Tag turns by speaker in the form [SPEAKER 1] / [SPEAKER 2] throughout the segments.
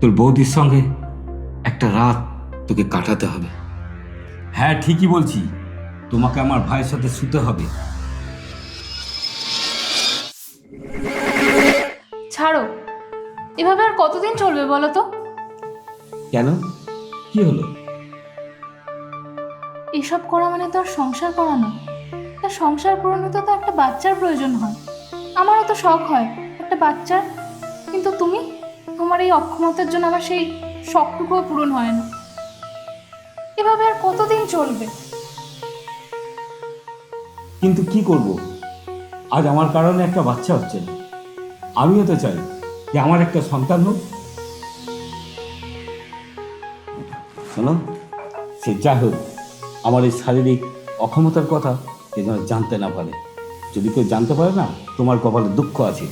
[SPEAKER 1] তোর বৌদির সঙ্গে একটা রাত তোকে কাটাতে হবে। হ্যাঁ ঠিকই বলছি। তোমাকে আমার ভাইয়ের সাথে শুতে হবে।
[SPEAKER 2] ছাড়ো এভাবে আর কতদিন চলবে বলো তো?
[SPEAKER 1] কেন? কি হলো?
[SPEAKER 2] এসব করা মানে তো আর সংসার করা নয় তা সংসার পূরণে তো তো একটা বাচ্চার প্রয়োজন হয়। আমারও তো শখ হয় একটা বাচ্চার। কিন্তু তুমি? তোমার এই অক্ষমতার জন্য আমার সেই শখটুকুও পূরণ হয় না। এভাবে আর কতদিন চলবে?
[SPEAKER 1] কিন্তু কি করব? আজ আমার কারণে একটা বাচ্চা হচ্ছে। না আমিও তো চাই যে আমার একটা সন্তান হোক। শোনো, সে যা হোক, আমার এই শারীরিক অক্ষমতার কথা সে জানতে না পারে। যদি কেউ জানতে পারে না, তোমার কপালে দুঃখ আছে।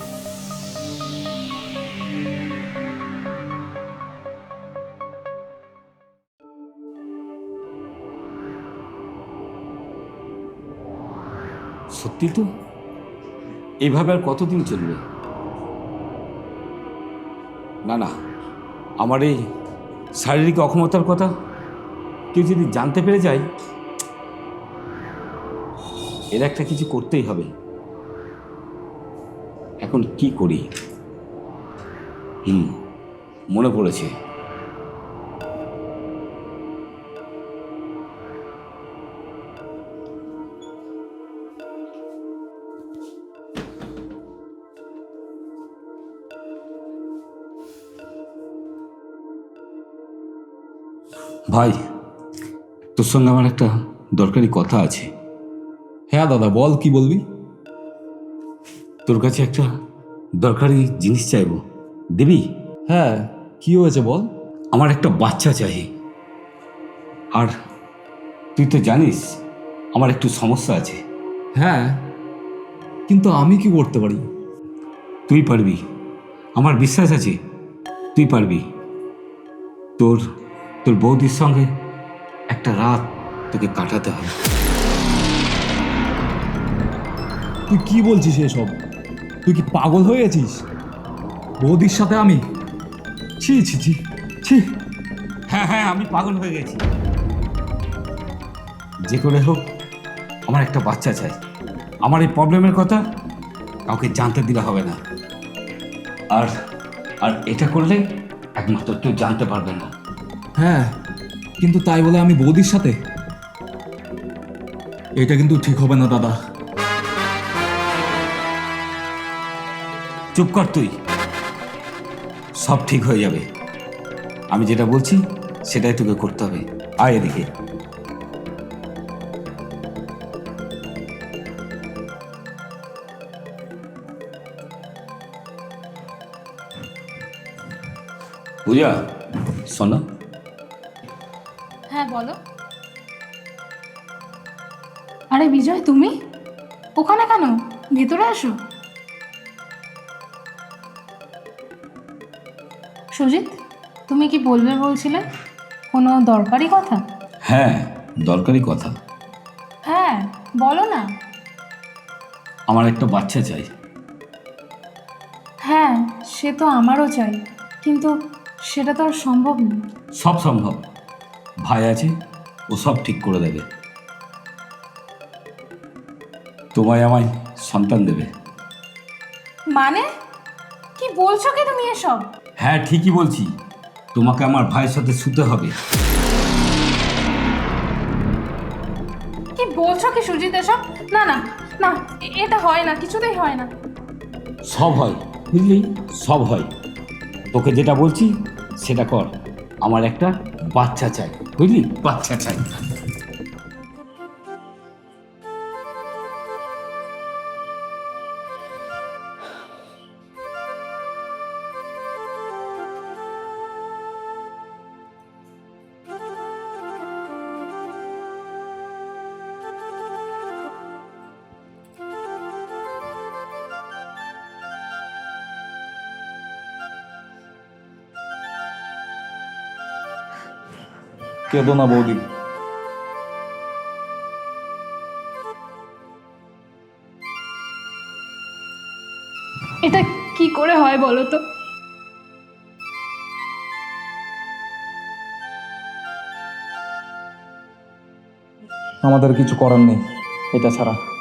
[SPEAKER 1] সত্যি তো? এইভাবে আর কতদিন চলবে? না না, আমার এই শারীরিক অক্ষমতার কথা কেউ যদি জানতে পেরে যায়, এর একটা কিছু করতেই হবে। এখন কি করি? হুম, মনে পড়েছে। ভাই তোর সঙ্গে আমার একটা দরকারি কথা আছে।
[SPEAKER 3] হ্যাঁ দাদা বল কি বলবি?
[SPEAKER 1] তোর কাছে একটা দরকারি জিনিস চাইব। দিবি?
[SPEAKER 3] হ্যাঁ কি হয়েছে বল?
[SPEAKER 1] আমার একটা বাচ্চা চাই। আর তুই তো জানিস আমার একটু সমস্যা আছে।
[SPEAKER 3] হ্যাঁ কিন্তু আমি কি করতে পারি?
[SPEAKER 1] তুই পারবি। আমার বিশ্বাস আছে তুই পারবি। তোর তোর বৌদির সঙ্গে একটা রাত তোকে কাটাতে হবে।
[SPEAKER 3] তুই কি বলছিস এসব? তুই কি পাগল হয়ে গেছিস? বৌদির সাথে আমি? ছি ছি ছি ছি।
[SPEAKER 1] হ্যাঁ হ্যাঁ আমি পাগল হয়ে গেছি। যে করে হোক আমার একটা বাচ্চা চাই। আমার এই প্রবলেমের কথা কাউকে জানতে দিলে হবে না। আর আর এটা করলে একমাত্র তুই জানতে পারবে না।
[SPEAKER 3] হ্যাঁ কিন্তু তাই বলে আমি বৌদির সাথে? এটা কিন্তু ঠিক হবে না, দাদা।
[SPEAKER 1] চুপ কর তুই। সব ঠিক হয়ে যাবে। আমি যেটা বলছি, সেটাই তোকে করতে হবে। আয় এদিকে। পূজা, শোনো
[SPEAKER 2] বলো। আরে বিজয় তুমি? ওখানে কেন? ভেতরে আসো। সুজিত তুমি কি বলবে বলছিলে? কোনো দরকারি কথা?
[SPEAKER 1] হ্যাঁ দরকারি কথা।
[SPEAKER 2] হ্যাঁ বলো না।
[SPEAKER 1] আমার একটা বাচ্চা চাই।
[SPEAKER 2] হ্যাঁ সে তো আমারও চাই কিন্তু সেটা তো আর সম্ভব না
[SPEAKER 1] সব সম্ভব। ভাই আছে ও সব ঠিক করে দেবে। তোমায় আমায় সন্তান দেবে।
[SPEAKER 2] মানে? কি বলছো কি তুমি এসব?
[SPEAKER 1] হ্যাঁ ঠিকই বলছি। তোমাকে আমার ভাইয়ের সাথে শুতে হবে।
[SPEAKER 2] কি বলছো কি সুজিত এসব? না না না এটা হয় না কিছুতেই হয় না।
[SPEAKER 1] সব হয় বুঝলি? সব হয়। তোকে যেটা বলছি সেটা কর। আমার একটা বাচ্চা চাই বুঝলি? বাচ্চা চাই।
[SPEAKER 3] কেঁদো না বৌদি।
[SPEAKER 2] এটা কি করে হয় বলো তো?
[SPEAKER 3] আমাদের কিছু করার নেই এটা ছাড়া।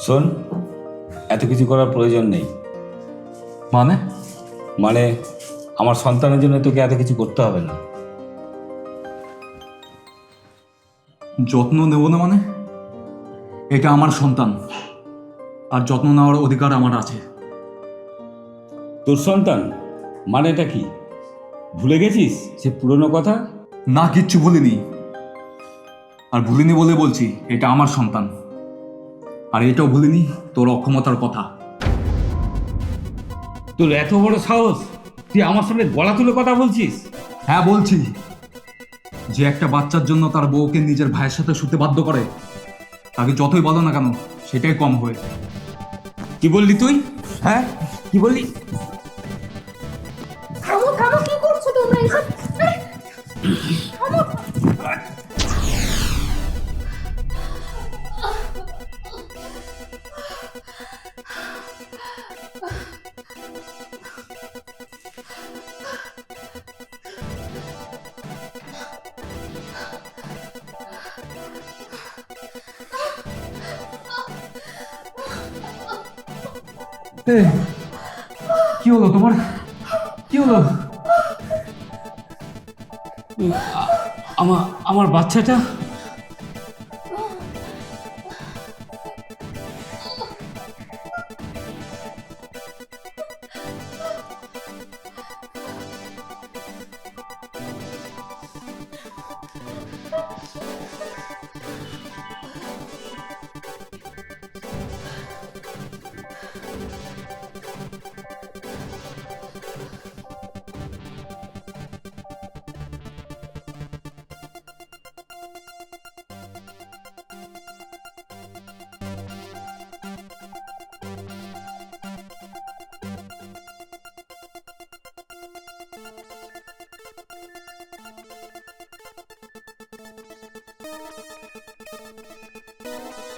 [SPEAKER 1] শোন এত কিছু করার প্রয়োজন নেই।
[SPEAKER 3] মানে?
[SPEAKER 1] মানে আমার সন্তানের জন্য তোকে এত কিছু করতে হবে না।
[SPEAKER 3] যত্ন নেব না মানে? এটা আমার সন্তান আর যত্ন নেওয়ার অধিকার আমার আছে।
[SPEAKER 1] তোর সন্তান মানে এটা কি? ভুলে গেছিস সে পুরনো কথা?
[SPEAKER 3] না কিচ্ছু ভুলিনি। আর ভুলিনি বলে বলছি এটা আমার সন্তান। আর এটাও ভুলিনি তোর অক্ষমতার কথা।
[SPEAKER 1] তোর এত বড় সাহস তুই আমার সামনে গলা তুলে কথা বলছিস?
[SPEAKER 3] হ্যাঁ বলছি। যে একটা বাচ্চার জন্য তার বউকে নিজের ভাইয়ের সাথে শুতে বাধ্য করে তাকে যতই বলো না কেন সেটাই কম হয়ে।
[SPEAKER 1] কি বললি তুই? হ্যাঁ কি বললি?
[SPEAKER 2] থামো থামো কি
[SPEAKER 3] হলো তোমার? কি হলো?
[SPEAKER 1] আমার আমার বাচ্চাটা? thank you